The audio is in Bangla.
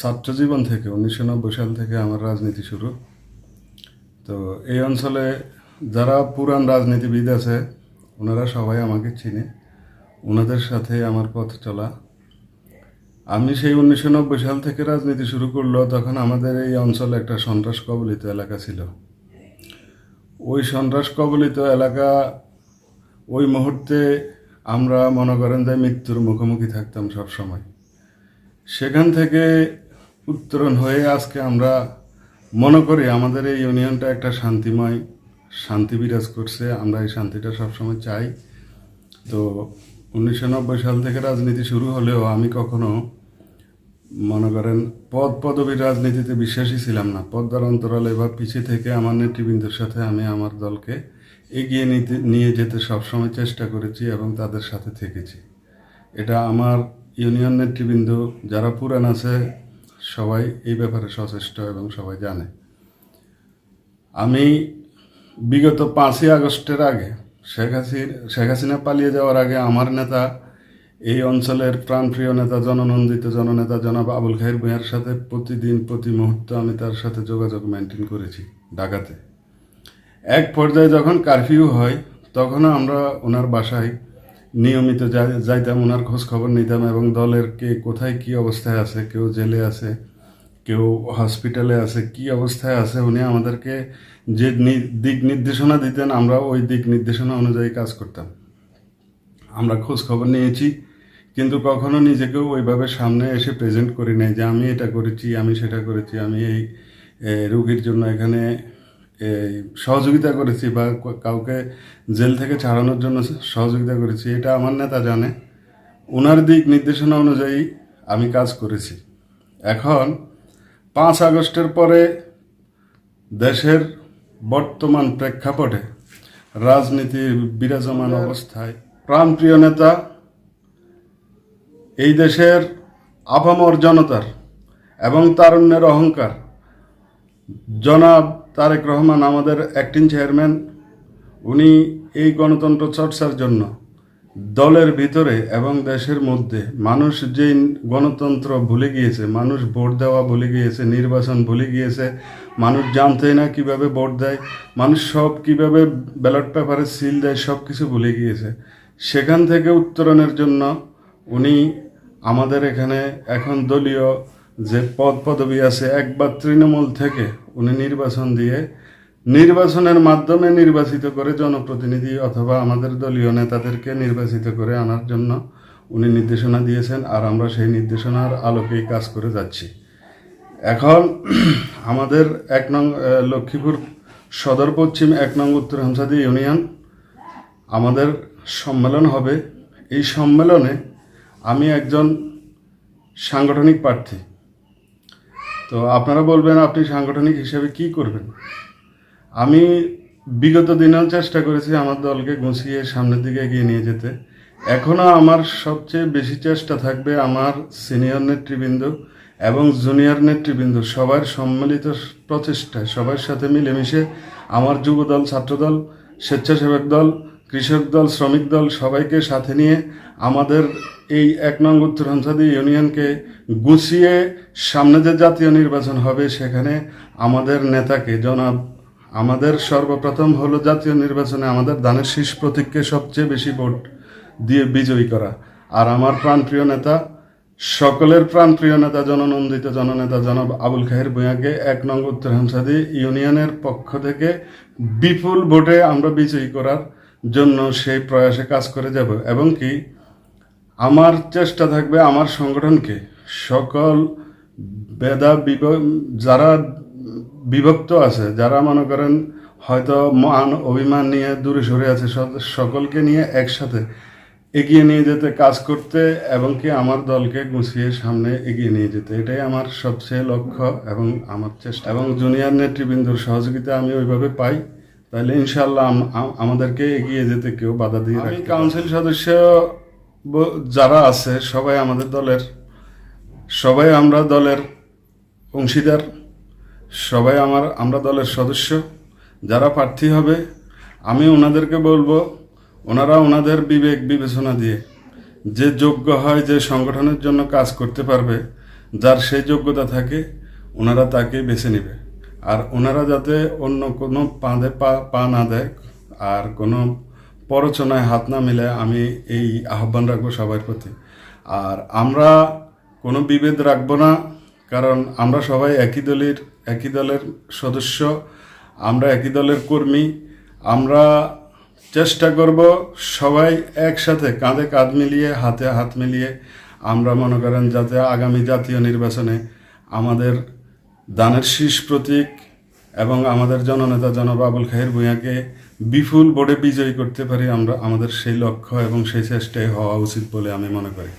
ছাত্র জীবন থেকে, উনিশশো নব্বই সাল থেকে আমার রাজনীতি শুরু। তো এই অঞ্চলে যারা পুরান রাজনীতিবিদ আছে, ওনারা সবাই আমাকে চিনে। ওনাদের সাথে আমার পথ চলা। আমি সেই উনিশশো নব্বই সাল থেকে রাজনীতি শুরু করল, তখন আমাদের এই অঞ্চলে একটা সন্ত্রাস কবলিত এলাকা ছিল। ওই সন্ত্রাস কবলিত এলাকা, ওই মুহূর্তে আমরা মনে করেন যে মৃত্যুর মুখোমুখি থাকতাম সব সময় সেখান থেকে উত্তরণ হয়ে আজকে আমরা মনে করি আমাদের এই ইউনিয়নটা একটা শান্তিময় শান্তি বিরাজ করছে, আমরা এই শান্তিটা সবসময় চাই। তো উনিশশো নব্বই সাল থেকে রাজনীতি শুরু হলেও আমি কখনো মনে করেন পদ পদবীর রাজনীতিতে বিশ্বাসী ছিলাম না। পদ্মার অন্তরালে বা পিছিয়ে থেকে আমার নেতৃবৃন্দের সাথে আমি আমার দলকে এগিয়ে নিতে, নিয়ে যেতে সবসময় চেষ্টা করেছি এবং তাদের সাথে থেকেছি। এটা আমার ইউনিয়ন নেতৃবৃন্দ যারা পুরান আছে সবাই এই ব্যাপারে সচেষ্ট এবং সবাই জানে। আমি বিগত পাঁচই আগস্টের আগে শেখ হাসির শেখ হাসিনা পালিয়ে যাওয়ার আগে আমার নেতা, এই অঞ্চলের প্রাণপ্রিয় নেতা, জননন্দিত জননেতা জনাব আবুল খাইর ভূঁইয়ার সাথে প্রতিদিন, প্রতি মুহূর্ত আমি তার সাথে যোগাযোগ মেনটেন করেছি ঢাকাতে। এক পর্যায়ে যখন কারফিউ হয়, তখনও আমরা ওনার বাসায় নিয়মিত যাইতাম ওনার খোঁজ খবর নিতাম এবং দলের কে কোথায় কি অবস্থায় আছে, কেউ জেলে আছে, কেউ হসপিটালে আছে, কি অবস্থায় আছে, উনি আমাদেরকে যে দিক নির্দেশনা দিতেন আমরা ওই দিক নির্দেশনা অনুযায়ী কাজ করতাম। আমরা খোঁজ খবর নিয়েছি, কিন্তু কখনো নিজেকেও ওইভাবে সামনে এসে প্রেজেন্ট করি নাই যে আমি এটা করেছি, আমি সেটা করেছি, আমি এই রোগীর জন্য এখানে সহযোগিতা করেছি বা কাউকে জেল থেকে ছাড়ানোর জন্য সহযোগিতা করেছি, এটা আমার নেতা জানে। ওনার দিক নির্দেশনা অনুযায়ী আমি কাজ করেছি। এখন পাঁচ আগস্টের পরে দেশের বর্তমান প্রেক্ষাপটে রাজনীতির বিরাজমান অবস্থায় প্রাণপ্রিয় নেতা এই দেশের আপামর জনতার এবং তারুণ্যের অহংকার জনাব তারেক রহমান আমাদের অ্যাক্টিং চেয়ারম্যান উনি এই গণতন্ত্র চর্চার জন্য দলের ভিতরে এবং দেশের মধ্যে মানুষ যে গণতন্ত্র ভুলে গিয়েছে, মানুষ ভোট দেওয়া ভুলে গিয়েছে, নির্বাচন ভুলে গিয়েছে, মানুষ জানতেই না কীভাবে ভোট দেয়, মানুষ সব কীভাবে ব্যালট পেপারে সিল দেয়, সব কিছু ভুলে গিয়েছে। সেখান থেকে উত্তরণের জন্য উনি আমাদের এখানে এখন দলীয় যে পদ পদবি আছে একবার তৃণমূল থেকে উনি নির্বাচন দিয়ে নির্বাচনের মাধ্যমে নির্বাচিত করে জনপ্রতিনিধি অথবা আমাদের দলীয় নেতাদেরকে নির্বাচিত করে আনার জন্য উনি নির্দেশনা দিয়েছেন আর আমরা সেই নির্দেশনার আলোকেই কাজ করে যাচ্ছি। এখন আমাদের এক নং লক্ষ্মীপুর সদর পশ্চিম এক নং উত্তর হামসাদি ইউনিয়ন। আমাদের সম্মেলন হবে। এই সম্মেলনে আমি একজন সাংগঠনিক প্রার্থী। তো আপনারা বলবেন আপনি সাংগঠনিক হিসেবে কি করবেন? আমি বিগত দিনেও চেষ্টা করেছি আমার দলকে গুছিয়ে সামনের দিকে এগিয়ে নিয়ে যেতে। এখনও আমার সবচেয়ে বেশি চেষ্টা থাকবে আমার সিনিয়র নেতৃবৃন্দ এবং জুনিয়র নেতৃবৃন্দ সবার সম্মিলিত প্রচেষ্টায়, সবার সাথে মিলেমিশে আমার যুবদল, ছাত্রদল, স্বেচ্ছাসেবক দল কৃষক দল, শ্রমিক দল সবাইকে সাথে নিয়ে আমাদের এই এক নং উত্তর হামসাদি ইউনিয়নকে গুছিয়ে সামনে যে জাতীয় নির্বাচন হবে সেখানে আমাদের নেতাকে, জনাব, আমাদের সর্বপ্রথম হলো জাতীয় নির্বাচনে আমাদের দানের শীষ প্রতীককে সবচেয়ে বেশি ভোট দিয়ে বিজয়ী করা। আর আমার প্রাণপ্রিয় নেতা, সকলের প্রাণপ্রিয় নেতা, জননন্দিত জননেতা জনাব আবুল খাহের ভূঁইয়াকে এক নং উত্তর হামসাদি ইউনিয়নের পক্ষ থেকে বিপুল ভোটে আমরা বিজয়ী করার জন্য সেই প্রয়াসে কাজ করে যাব এবং কি আমার চেষ্টা থাকবে আমার সংগঠনকে সকল বেদা বিভ যারা বিভক্ত আছে, যারা মনে করেন হয়তো মান অভিমান নিয়ে দূরে সরে আছে সকলকে নিয়ে একসাথে এগিয়ে নিয়ে যেতে কাজ করতে এবং কি আমার দলকে গুছিয়ে সামনে এগিয়ে নিয়ে যেতে, এটাই আমার সবচেয়ে লক্ষ্য এবং আমার চেষ্টা। এবং জুনিয়র নেতৃবৃন্দর সহযোগিতা আমি ওইভাবে পাই। তাহলে ইনশাল্লাহ আম- আম- আমাদেরকে এগিয়ে যেতে কেউ বাধা দিয়ে আমি কাউন্সিল সদস্য যারা আছে সবাই আমাদের দলের। সবাই আমরা দলের অংশীদার। সবাই আমার আমরা দলের সদস্য। যারা প্রার্থী হবে আমি ওনাদেরকে বলব ওনারা ওনাদের বিবেক বিবেচনা দিয়ে যে যোগ্য হয় যে সংগঠনের জন্য কাজ করতে পারবে যার সেই যোগ্যতা থাকে ওনারা তাকে বেছে নেবে। আর ওনারা যাতে অন্য কোনো পাঁদে পা পা না দেয় আর কোনো পরচনায় হাত না মিলে, আমি এই আহ্বান রাখব সবার প্রতি। আর আমরা কোনো বিভেদ রাখব না, কারণ আমরা সবাই একই দলের একই দলের সদস্য, আমরা একই দলের কর্মী। আমরা চেষ্টা করব সবাই একসাথে কাঁধে কাঁধ মিলিয়ে, হাতে হাত মিলিয়ে আমরা মনে করেন যাতে আগামী জাতীয় নির্বাচনে আমাদের দানের শীষ প্রতীক এবং আমাদের জননেতা জনাব আবুল খাহের ভূঁইয়াকে বিপুল বোর্ডে বিজয়ী করতে পারি আমরা, আমাদের সেই লক্ষ্য এবং সেই চেষ্টায় হওয়া উচিত বলে আমি মনে করি।